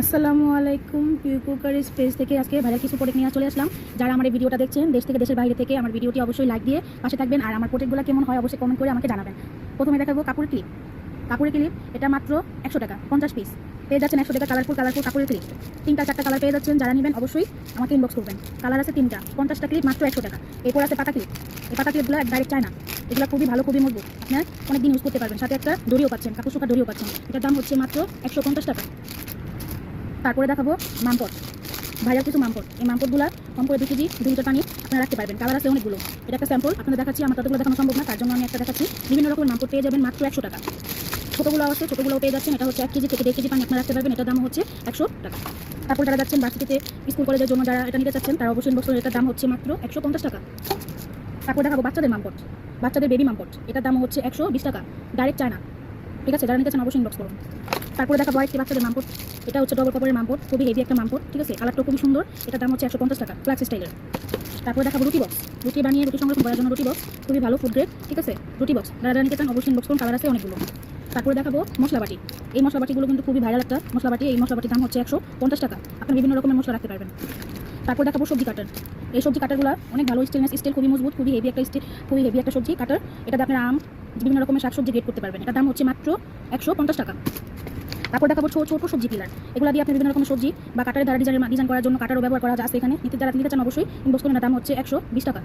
আসসালামু আলাইকুম পিউ স্পেস থেকে আজকে ভাইরাল কিছু প্রোডাক্ট নিয়ে চলে আসলাম। যারা আমার ভিডিওটা দেখছেন, দেশ থেকে দেশের বাইরে থেকে আমার ভিডিওটি অবশ্যই লাইক দিয়ে পাশে থাকবেন। আর আমার প্রোডাক্টগুলো কেমন হয় অবশ্যই কমেন্ট করে আমাকে জানাবেন। প্রথমে দেখাবো কাপড়ের ক্লিপ কাপড়ের ক্লিপ এটা মাত্র একশো টাকা, পঞ্চাশ পিস পেয়ে যাচ্ছেন একশো টাকা কালারফুল কালারফুল কাপড়ের ক্লিপ তিনটা, চারটা কালার পেয়ে যাচ্ছেন, যারা নেবেন অবশ্যই আমাকে ইনবক্স করবেন। কালার আছে তিনটা, পঞ্চাশটা ক্লিপ মাত্র একশো টাকা। এরপর আছে পাতা ক্লিপ এই পাতা ক্লিপগুলো ডাইরেক্ট চায় না এগুলো খুবই ভালো, খুবই মজবুত। আপনার অনেক দিন ইউজ করতে পারবেন। সাথে একটা দড়িও পাচ্ছেন, কাপড় শুকা দড়িও পাচ্ছেন। এটার দাম হচ্ছে মাত্র একশো পঞ্চাশ টাকা। তারপরে দেখাবো মামপট। ভাইরাল কিছু মামপট। এই মামপটগুলো কম করে দু কেজি দু লিটার পানি আপনারা রাখতে পারবেন। কালার আছে অনেকগুলো। এটা একটা স্যাম্পল আপনাদের দেখাচ্ছি, আমার ততগুলো দেখানো সম্ভব না, তার জন্য আমি একটা দেখাচ্ছি। বিভিন্ন রকমের মামপট পেয়ে যাবেন মাত্র একশো টাকা। ছোটোগুলো আছে ছোটোগুলো পেয়ে যাচ্ছেন। এটা হচ্ছে এক কেজি থেকে দেড় কেজি পানি আপনারা রাখতে পারবেন। এটার দাম হচ্ছে একশো টাকা। তারপর যারা যাচ্ছেন বাসিতে স্কুল কলেজের জন্য, যারা এটা নিতে চাচ্ছেন, তারা অবশ্যই করে এটার দাম হচ্ছে মাত্র একশো পঞ্চাশ টাকা। তারপর দেখাবো বাচ্চাদের মামপট। বাচ্চাদের বেবি মামপট। এটার দাম হচ্ছে একশো বিশ টাকা। ডাইরেক্ট চায়না ঠিক আছে? যারা নিতে চান, অবশ্যই ইনবক্স করুন। তারপরে দেখাবো একটি বাচ্চাদের মামপট এটা হচ্ছে ডবল কাপড়ের মামপট খুবই হেভি একটা মামপট ঠিক আছে? কালারটা খুবই সুন্দর এটার দাম হচ্ছে একশো পঞ্চাশ টাকা ফ্লাক্স স্টাইলের তারপরে দেখাবো রুটি বক্স রুটি বানিয়ে রুটি সংরক্ষণ করার জন্য রুটি বক্স খুবই ভালো ফুড গ্রেড ঠিক আছে? রুটি বক্স যারা চান অবশ্যই বক্স করুন কালার আছে অনেকগুলো। তারপরে দেখাবো মশলা বাটি। এই মশলা বাটিগুলো কিন্তু খুবই ভাইরাল একটা মশলা বাটি। এই মশলা বাটির দাম হচ্ছে একশো পঞ্চাশ টাকা। আপনি বিভিন্ন রকমের মশলা রাখতে পারবেন। তারপর দেখাবো সবজি কাটার এই সবজি কাটারগুলো অনেক ভালো স্টেনলেস স্টিল খুবই মজবুত, খুবই হেভি একটা স্টিল খুবই হেভি একটা সবজি কাটার এটাতে আপনার আম, বিভিন্ন রকমের শাকসবজি গ্রেড করতে পারবেন। এটার দাম হচ্ছে মাত্র একশো পঞ্চাশ টাকা। তারপর দেখাবো ছোট ছোট সবজি পিলার এগুলো দিয়ে আপনি বিভিন্ন রকমের সবজি বা কাটারের দ্বারা ডিজাইন ডিজাইন করার জন্য কাটারও ব্যবহার করা আছে এখানে। নিতে যারা নিতে চান অবশ্যই ইনবক্স করুন দাম হচ্ছে একশো বিশ টাকা।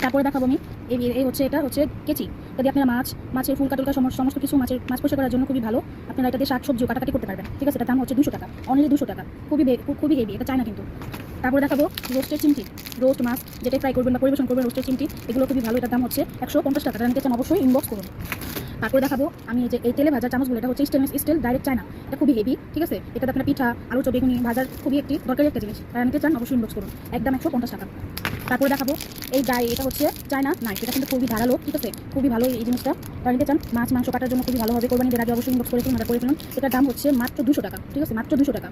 তারপরে দেখাবো আমি, এই এই হচ্ছে, এটা হচ্ছে কেচি। যদি আপনারা মাছ মাছের ফুল কাটুলকা সমস্ত কিছু মাছের মাছ পরিষ্কার করার জন্য খুবই ভালো। আপনারা এটা দিয়ে শাক সবজিও কাটাকাটি করতে পারবেন। ঠিক আছে, এটার দাম হচ্ছে দুশো টাকা। অনলি দুশো টাকা। খুবই খুব- খুবই হেভি এটা চায় না কিন্তু। তারপরে দেখাবো রোস্টের চিমটি। রোস্ট মাছ যেটা ফ্রাই করবেন বা পরিবেশন করবেন রোস্টের চিমটি, এগুলো খুবই ভালো। এটার দাম হচ্ছে একশো পঞ্চাশ টাকা। অবশ্যই ইনবক্স করুন। তারপরে দেখাবো, আমি যে এই তেলে ভাজা চামচগুলো, এটা হচ্ছে স্টেনলেস স্টিল ডাইরেক্ট চায়না এটা খুবই হেভি ঠিক আছে? এটাতে আপনার পিঠা আলু চপ বেগুনি, ভাজার খুবই একটি দরকারি একটা জিনিস। তারা নিতে চান, অবশ্যই ইনবক্স করুন। একদম একশো পঞ্চাশ টাকা। তারপরে দেখাবো, এই গায়ে এটা হচ্ছে চায়না নাইফ এটা কিন্তু খুবই ধারালো, ঠিক আছে? খুবই ভালো এই জিনিসটা। তারা নিতে চান, মাছ, মাংস কাটার জন্য খুবই ভালো হবে কোরবানিদের আগে অবশ্যই ইনবক্স করে ফেলুন করে ফেলুন। এটার দাম হচ্ছে মাত্র দুশো টাকা, ঠিক আছে? মাত্র দুশো টাকা।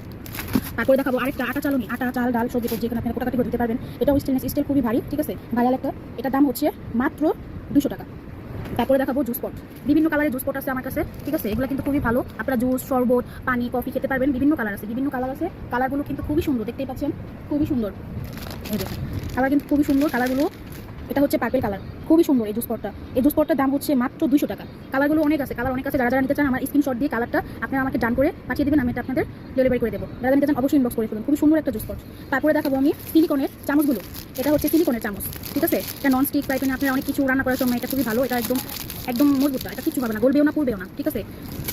তারপরে দেখাবো আরেকটা আটা চালনি। আটা, চাল, ডাল, সবজি টবজি এখানে আপনারা কোটাকাটি করে দিতে পারবেন। এটাও স্টেনলেস স্টিল খুবই ভারী, ঠিক আছে? ভাইরাল একটা। এটার দাম হচ্ছে মাত্র দুশো টাকা। তারপরে দেখাবো জুস পট বিভিন্ন কালারের জুস পট আছে আমার কাছে, ঠিক আছে? এগুলো কিন্তু খুবই ভালো। আপনারা জুস শরবত, পানি কফি খেতে পারবেন। বিভিন্ন কালার আছে। বিভিন্ন কালার আছে। কালারগুলো কিন্তু খুবই সুন্দর, দেখতেই পাচ্ছেন? খুবই সুন্দর। কালার কিন্তু খুবই সুন্দর। কালারগুলো এটা হচ্ছে পার্পেল কালার খুবই সুন্দর এই জুস পটটা এই জুস পটটার দাম হচ্ছে মাত্র দুশো টাকা। কালারগুলো অনেক আছে কালার অনেক আছে। যারা যারা নিতে চান আমার স্ক্রিনশট দিয়ে কালারটা আপনারা আমাকে ডান করে পাঠিয়ে দেবেন, আমি এটা আপনাদের ডেলিভারি করে দেবো। যারা নিতে চান অবশ্যই ইনবক্স করে ফেলুন। খুবই সুন্দর একটা জুস পট তারপরে দেখাবো আমি সিলিকনের চামচগুলো। এটা হচ্ছে সিলিকনের চামচ, ঠিক আছে? এটা নন স্টিক প্যানে আপনারা অনেক কিছু রান্না করার সময় এটা খুবই ভালো। এটা একদম একদম মজবুতটা এটা কিছু পাবে না। গলবেও না, পুড়বেও না, ঠিক আছে?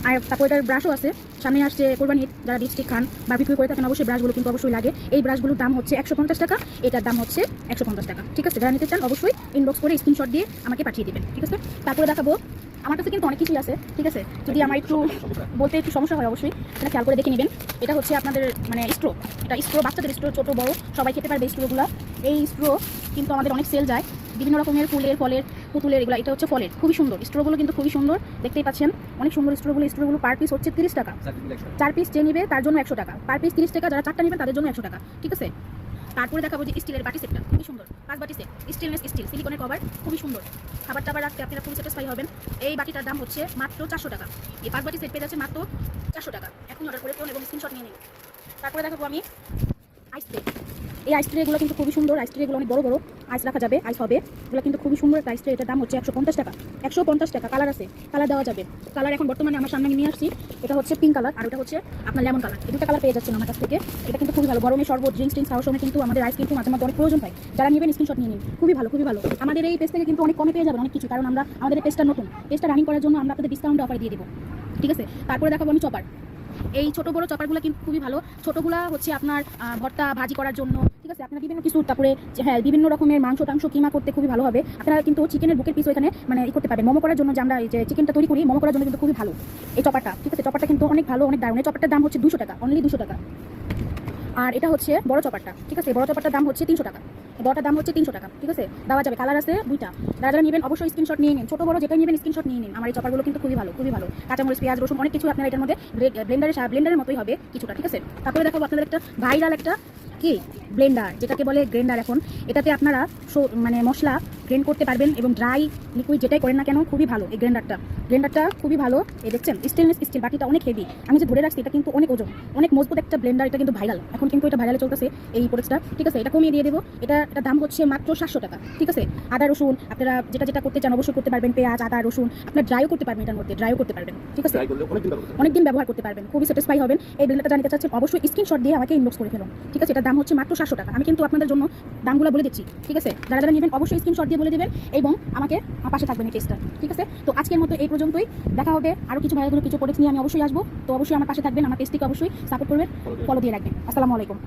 আর তারপর এটার ব্রাশও আছে। সামনে আসছে কোরবানির যারা ডিস্ট্রিক্ট খান বা বিক্রি করে থাকেন, অবশ্যই ব্রাশগুলো কিন্তু অবশ্যই লাগে। এই ব্রাশগুলোর দাম হচ্ছে একশো পঞ্চাশ টাকা। এটার দাম হচ্ছে একশো পঞ্চাশ টাকা, ঠিক আছে? যারা নিতে চান অবশ্যই ইনবক্স করে স্ক্রিনশট দিয়ে আমাকে পাঠিয়ে দেবেন ঠিক আছে? তারপরে দেখাবো আমার কাছে কিন্তু অনেক কিছুই আছে ঠিক আছে? যদি আমার একটু বলতে একটু সমস্যা হয় অবশ্যই সেটা খেয়াল করে দেখে নেবেন। এটা হচ্ছে আপনাদের মানে স্ট্রো এটা স্ট্রো বাচ্চাদের স্ট্রো ছোটো বড় সবাই খেতে পারবে স্ট্রোগুলো এই স্ট্রো কিন্তু আমাদের অনেক সেল যায়। বিভিন্ন রকমের ফুলের ফলের পুতুলের এগুলো এটা হচ্ছে ফলের। খুবই সুন্দর। স্ট্রোগুলো কিন্তু খুবই সুন্দর দেখতেই পাচ্ছেন। অনেক সুন্দর স্ট্রোগুলো স্ট্রোগুলো পার পিস হচ্ছে তিরিশ টাকা। চার পিস যে নিবে তার জন্য একশো টাকা। পার পিস তিরিশ টাকা যারা চারটা নেবেন তাদের জন্য একশো টাকা ঠিক আছে? তারপরে দেখাবো যে স্টিলের বাটি সেটটা খুবই সুন্দর। পাঁচ বাটি সেট স্টেনলেস স্টিল সিলিকনের কভার খুবই সুন্দর। খাবার টাবার রাখতে আপনারা খুবই স্যাটিসফাই হবেন। এই বাটিটার দাম হচ্ছে মাত্র চারশো টাকা। এই পাঁচ বাটি সেট পেয়ে যাচ্ছে মাত্র চারশো টাকা। এখন অর্ডার করে ফোন এবং স্ক্রিনশট নিয়ে নিন। তারপরে দেখাবো আমি এই আইস ট্রেগুলো কিন্তু খুবই সুন্দর। আইস ট্রেগুলো অনেক বড় বড়। আইস রাখা যাবে আইস হবে। এগুলো কিন্তু খুবই সুন্দর একটা আইস ট্রে এটার দাম হচ্ছে একশো পঞ্চাশ টাকা। একশো পঞ্চাশ টাকা কালার আছে। কালার দেওয়া যাবে। কালার এখন বর্তমানে আমার সামনে নিয়ে আসছি। এটা হচ্ছে পিঙ্ক কালার আর এটা হচ্ছে আপনার লেমন কালার দুটো কালার পেয়ে যাচ্ছেন আমার কাছ থেকে। এটা কিন্তু খুবই ভালো। গরমে শরবত ড্রিঙ্কস ট্রিঙ্কস খাওয়ার সময় কিন্তু আমাদের আইস কিন্তু মাঝে মাঝে অনেক প্রয়োজন হয়। যারা নেবেন স্ক্রিনশট নিয়ে নিন। খুবই ভালো খুবই ভালো। আমাদের এই পেজ থেকে কিন্তু অনেক কমে পেয়ে যাবেন অনেক কিছু। কারণ আমরা, আমাদের এই পেজটা নতুন। পেজটা রানিং করার জন্য আমরা আপনাদের ডিসকাউন্ট অফার দিয়ে দেবো। ঠিক আছে? তারপরে দেখাবো আমি চপার এই ছোট বড় চপারগুলো কিন্তু খুবই ভালো। ছোটগুলা হচ্ছে আপনার ভর্তা, ভাজি করার জন্য, ঠিক আছে? আপনার বিভিন্ন কিছু, তারপরে হ্যাঁ বিভিন্ন রকমের মাংস, টাংস, কিমা করতে খুবই ভালো হবে। আপনারা কিন্তু চিকেনের বুকের পিস এখানে মানে ই করতে পারবেন। মোমো করার জন্য যে, আমরা এই যে চিকেনটা তৈরি করি, মোমো করার জন্য কিন্তু খুবই ভালো। এই চপারটা ঠিক আছে? চপারটা কিন্তু অনেক ভালো, অনেক দারুণ। এই চপারটার দাম হচ্ছে দুশো টাকা অনলি দুশো টাকা। আর এটা হচ্ছে বড় চপারটা, ঠিক আছে? বড় চপারটার দাম হচ্ছে তিনশো টাকা। বড়টার দাম হচ্ছে তিনশো টাকা, ঠিক আছে? দেওয়া যাবে কালার আছে দুইটা। যারা যারা নেবেন, অবশ্যই স্ক্রিনশট নিয়ে নিন। ছোট বড় যেটাই নেবেন স্ক্রিনশট নিয়ে নিন। আমার এই চপারগুলো কিন্তু খুবই ভালো খুবই ভালো। কাঁচামরিচ, পেঁয়াজ, রসুন, অনেক কিছু আপনার এটার মধ্যে ব্লেন্ডারের ব্লেন্ডারের মতোই হবে কিছুটা, ঠিক আছে? তারপরে দেখাবো আপনাদের একটা ভাইরাল একটা কি? ব্লেন্ডার যেটাকে বলে গ্রেন্ডার এখন। এটাতে আপনারা মানে মশলা গ্রেন্ড করতে পারবেন এবং ড্রাই লিকুইড যেটাই করেন না কেন খুবই ভালো এই গ্রেন্ডারটা গ্রেন্ডারটা খুবই ভালো। এই দেখছেন স্টেনলেস স্টিল বাটিটা অনেক হেভি আমি যে ধরে রাখছি এটা কিন্তু অনেক ওজন। অনেক মজবুত একটা ব্লেন্ডার এটা কিন্তু ভাইরাল এখন কিন্তু এটা ভাইরালে চলতেছে এই প্রোডাক্টটা ঠিক আছে এটা কমিয়ে দিয়ে দেবো। এটা এটা দাম হচ্ছে মাত্র সাতশো টাকা। ঠিক আছে আদা রসুন আপনারা যেটা যেটা করতে চান অবশ্যই করতে পারবেন। পেঁয়াজ আদা রসুন আপনার ড্রাইও করতে পারবেন এটার মধ্যে ড্রাইও করতে পারবেন। ঠিক আছে অনেকদিন ব্যবহার করতে অনেকদিন ব্যবহার করতে পারবেন। খুবই স্যাটিসফাই হবেন। এই ব্লেন্ডারটা জানতে চাচ্ছেন অবশ্যই স্ক্রিনশট দিয়ে আমাকে ইনবক্স করে ফেলুন। ঠিক আছে এটা দাম হচ্ছে মাত্র সাতশো টাকা। আমি কিন্তু আপনাদের জন্য দামগুলো বলে দিচ্ছি ঠিক আছে? যারা যারা নেবেন অবশ্যই স্ক্রিনশট দিয়ে বলে দেবেন এবং আমাকে আমার পাশে থাকবেন এই টেস্টটা ঠিক আছে? তো আজকের মতো এই পর্যন্তই। দেখা হবে আরও কিছু ভাইয়াগুলো কিছু প্রোডাক্ট নিয়ে আমি অবশ্যই আসব। তো অবশ্যই আমার পাশে থাকবেন আমার টেস্টটিকে অবশ্যই সাপোর্ট করবেন ফলো দিয়ে রাখবেন। আসসালামু আলাইকুম।